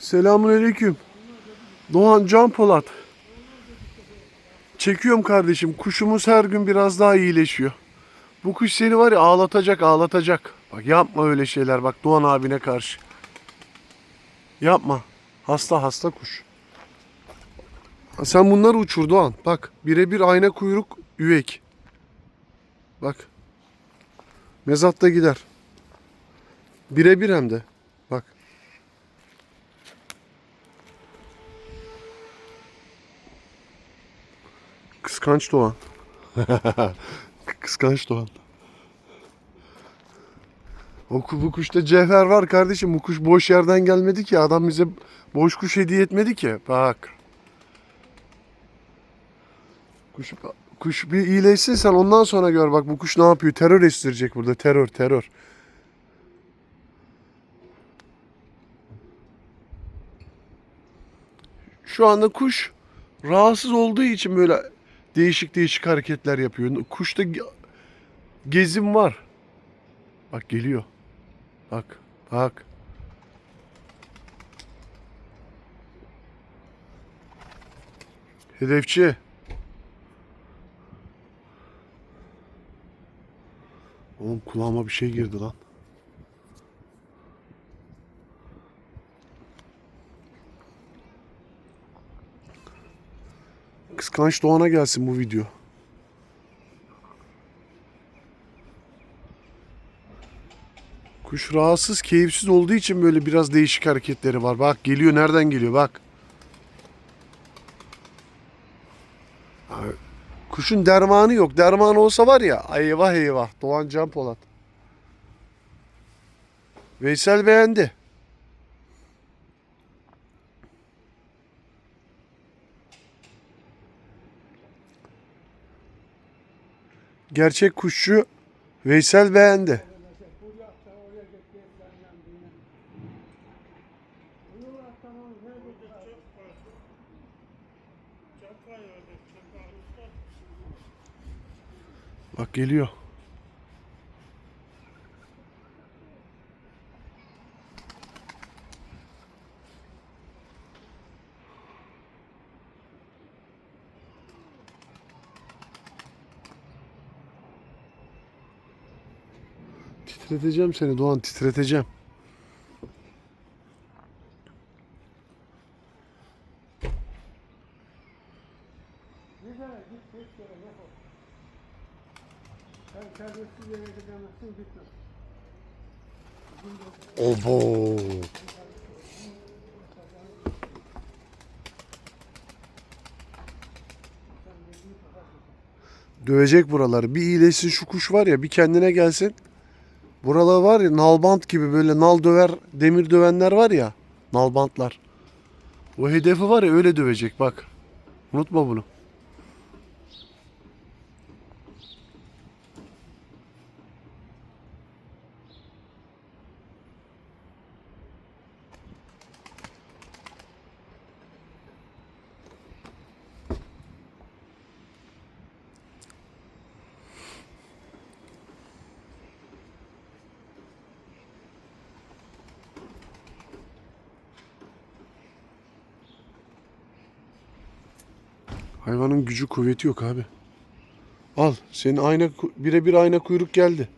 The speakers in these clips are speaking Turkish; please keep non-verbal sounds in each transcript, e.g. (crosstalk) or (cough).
Selamünaleyküm. Doğan Can Polat. Çekiyorum kardeşim. Kuşumuz her gün biraz daha iyileşiyor. Bu kuş seni var ya ağlatacak ağlatacak. Bak yapma öyle şeyler bak Doğan abine karşı. Yapma. Hasta hasta kuş. Sen bunları uçur Doğan. Bak birebir ayna kuyruk üvek. Bak. Mezatta gider. Birebir hem de. Bak. Kıskanç Doğan. (laughs) Kıskanç Doğan. O, bu kuşta cevher var kardeşim. Bu kuş boş yerden gelmedi ki. Adam bize boş kuş hediye etmedi ki. Bak. Kuş, kuş bir iyileşsin sen ondan sonra gör bak bu kuş ne yapıyor. Terör estirecek burada. Terör terör. Şu anda kuş rahatsız olduğu için böyle değişik değişik hareketler yapıyor. Kuşta ge- gezim var. Bak geliyor. Bak, bak. Hedefçi. Oğlum kulağıma bir şey girdi lan. Kıskanç Doğan'a gelsin bu video. Kuş rahatsız, keyifsiz olduğu için böyle biraz değişik hareketleri var. Bak geliyor, nereden geliyor bak. Kuşun dermanı yok. Dermanı olsa var ya, eyvah eyvah. Doğan Can Polat. Veysel beğendi. Gerçek kuşçu Veysel beğendi. Bak geliyor. Titreteceğim seni Doğan titreteceğim. Obo. Dövecek buraları. Bir iyileşsin şu kuş var ya bir kendine gelsin. Buralar var ya nalbant gibi böyle nal döver, demir dövenler var ya. Nalbantlar. O hedefi var ya öyle dövecek bak. Unutma bunu. Hayvanın gücü kuvveti yok abi. Al senin ayna birebir ayna kuyruk geldi.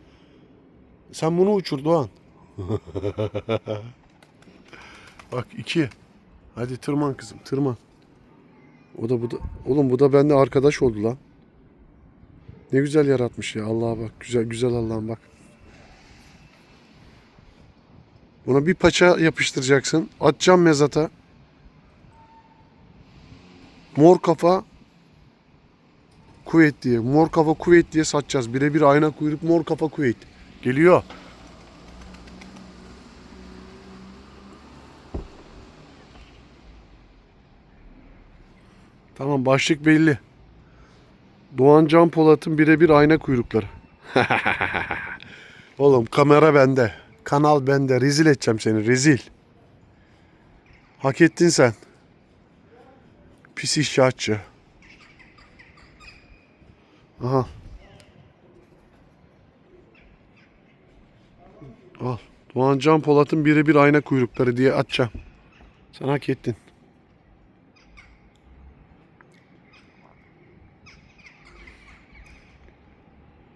Sen bunu uçur Doğan. (laughs) Bak iki. Hadi tırman kızım tırman. O da bu da. Oğlum bu da bende arkadaş oldu lan. Ne güzel yaratmış ya. Allah'a bak. Güzel güzel Allah'ım bak. Buna bir paça yapıştıracaksın. Atacağım mezata. Mor kafa kuvvet diye. Mor kafa kuvvet diye satacağız. Birebir ayna kuyruk mor kafa kuvvet. Geliyor. Tamam başlık belli. Doğan Can Polat'ın birebir ayna kuyrukları. (laughs) Oğlum kamera bende. Kanal bende. Rezil edeceğim seni. Rezil. Hak ettin sen. Pis inşaatçı. Aha. Al. Doğan Can Polat'ın birebir ayna kuyrukları diye atacağım. Sen hak ettin.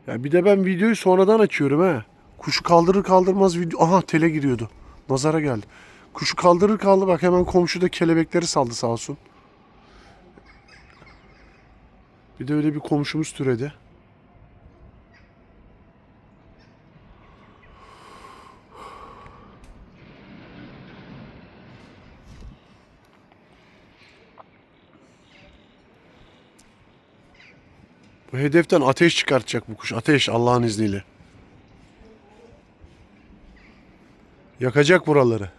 Ya bir de ben videoyu sonradan açıyorum ha. Kuşu kaldırır kaldırmaz video... Aha tele giriyordu. Nazara geldi. Kuşu kaldırır kaldı bak hemen komşuda kelebekleri saldı sağ olsun. Bir de öyle bir komşumuz türedi. Bu hedeften ateş çıkartacak bu kuş. Ateş Allah'ın izniyle. Yakacak buraları.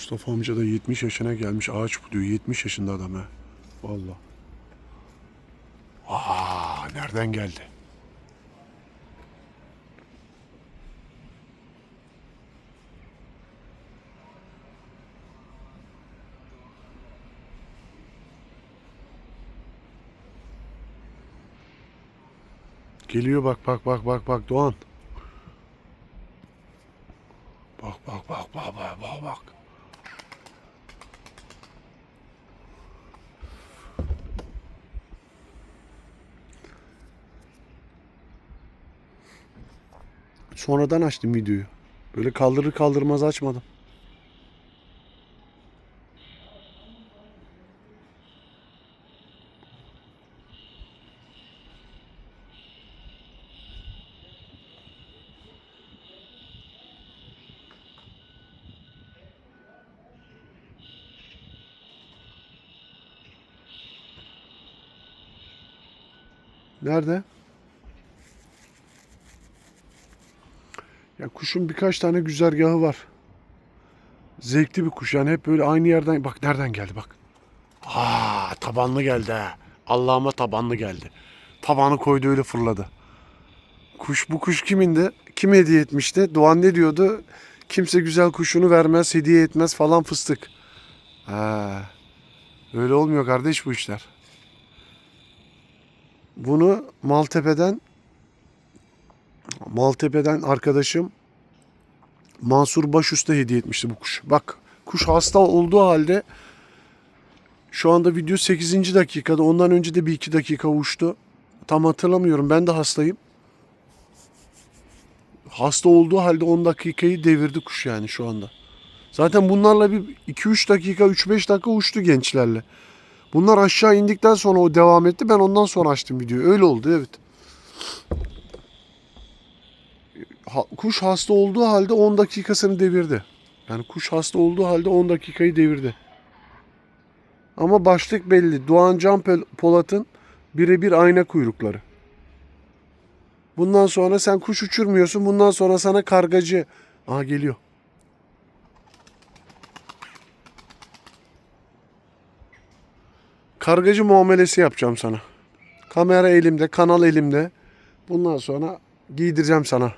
Mustafa amca da 70 yaşına gelmiş. Ağaç bu diyor. 70 yaşında adam ha. Valla. Aa, nereden geldi? Geliyor bak bak bak bak bak Doğan. Bak bak bak bak bak bak bak. Sonradan açtım videoyu. Böyle kaldırır kaldırmaz açmadım. Nerede? Kuşun birkaç tane güzergahı var. Zevkli bir kuş yani hep böyle aynı yerden bak nereden geldi bak. Aa tabanlı geldi ha. Allah'ıma tabanlı geldi. Tabanı koydu öyle fırladı. Kuş bu kuş kimindi? Kim hediye etmişti? Doğan ne diyordu? Kimse güzel kuşunu vermez, hediye etmez falan fıstık. Ha. Öyle olmuyor kardeş bu işler. Bunu Maltepe'den Maltepe'den arkadaşım Mansur Başusta hediye etmişti bu kuş. Bak kuş hasta olduğu halde şu anda video 8. dakikada ondan önce de bir iki dakika uçtu. Tam hatırlamıyorum ben de hastayım. Hasta olduğu halde 10 dakikayı devirdi kuş yani şu anda. Zaten bunlarla bir 2-3 dakika 3-5 dakika uçtu gençlerle. Bunlar aşağı indikten sonra o devam etti. Ben ondan sonra açtım videoyu. Öyle oldu evet. Kuş hasta olduğu halde 10 dakikasını devirdi. Yani kuş hasta olduğu halde 10 dakikayı devirdi. Ama başlık belli. Doğan Can Polat'ın birebir ayna kuyrukları. Bundan sonra sen kuş uçurmuyorsun. Bundan sonra sana kargacı. Aha geliyor. Kargacı muamelesi yapacağım sana. Kamera elimde, kanal elimde. Bundan sonra giydireceğim sana.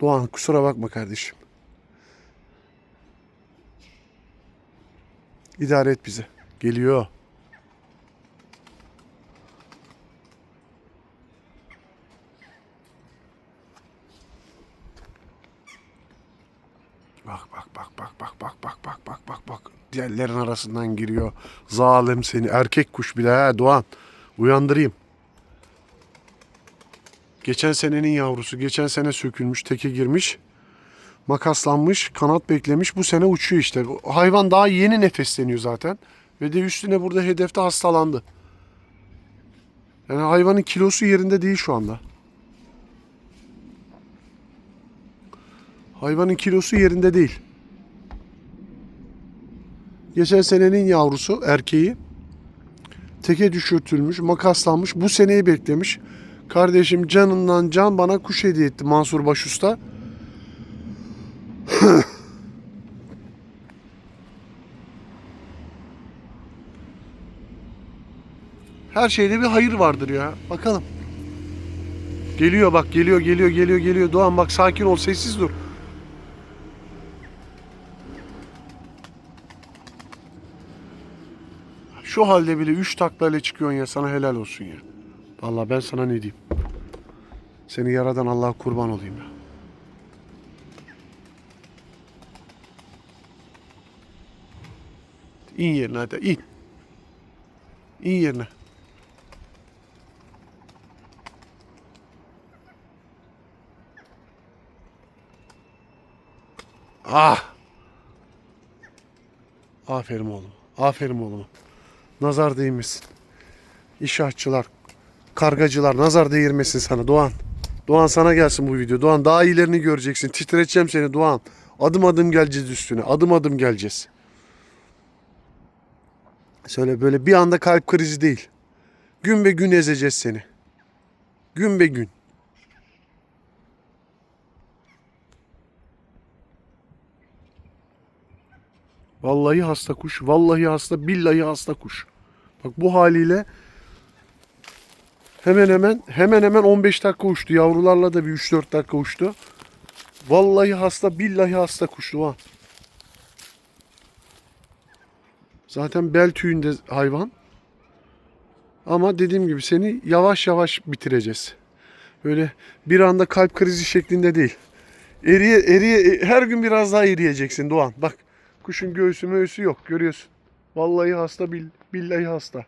Doğan kusura bakma kardeşim. İdare et bizi. Geliyor. Bak bak bak bak bak bak bak bak bak bak bak. Diğerlerin arasından giriyor. Zalim seni. Erkek kuş bile ha Doğan. Uyandırayım. Geçen senenin yavrusu. Geçen sene sökülmüş, teke girmiş. Makaslanmış, kanat beklemiş. Bu sene uçuyor işte. Hayvan daha yeni nefesleniyor zaten. Ve de üstüne burada hedefte hastalandı. Yani hayvanın kilosu yerinde değil şu anda. Hayvanın kilosu yerinde değil. Geçen senenin yavrusu erkeği teke düşürtülmüş, makaslanmış. Bu seneyi beklemiş. Kardeşim canından can bana kuş hediye etti Mansur Başusta. (laughs) Her şeyde bir hayır vardır ya. Bakalım. Geliyor bak geliyor geliyor geliyor geliyor. Doğan bak sakin ol sessiz dur. Şu halde bile 3 taklayla çıkıyorsun ya sana helal olsun ya. Vallahi ben sana ne diyeyim. Seni yaradan Allah'a kurban olayım ya. İn yerine hadi in. İn yerine. Ah. Aferin oğlum. Aferin oğlum. Nazar değmesin. İşahatçılar, kargacılar nazar değirmesin sana Doğan. Doğan sana gelsin bu video. Doğan daha iyilerini göreceksin. Titreteceğim seni Doğan. Adım adım geleceğiz üstüne. Adım adım geleceğiz. Söyle böyle bir anda kalp krizi değil. Gün be gün ezeceğiz seni. Gün be gün. Vallahi hasta kuş, vallahi hasta, billahi hasta kuş. Bak bu haliyle hemen hemen hemen hemen 15 dakika uçtu. Yavrularla da bir 3-4 dakika uçtu. Vallahi hasta, billahi hasta kuştu ha. Zaten bel tüyünde hayvan. Ama dediğim gibi seni yavaş yavaş bitireceğiz. Böyle bir anda kalp krizi şeklinde değil. Eriye eriye her gün biraz daha eriyeceksin Doğan. Bak kuşun göğsü möğüsü yok görüyorsun. Vallahi hasta bil, billahi hasta.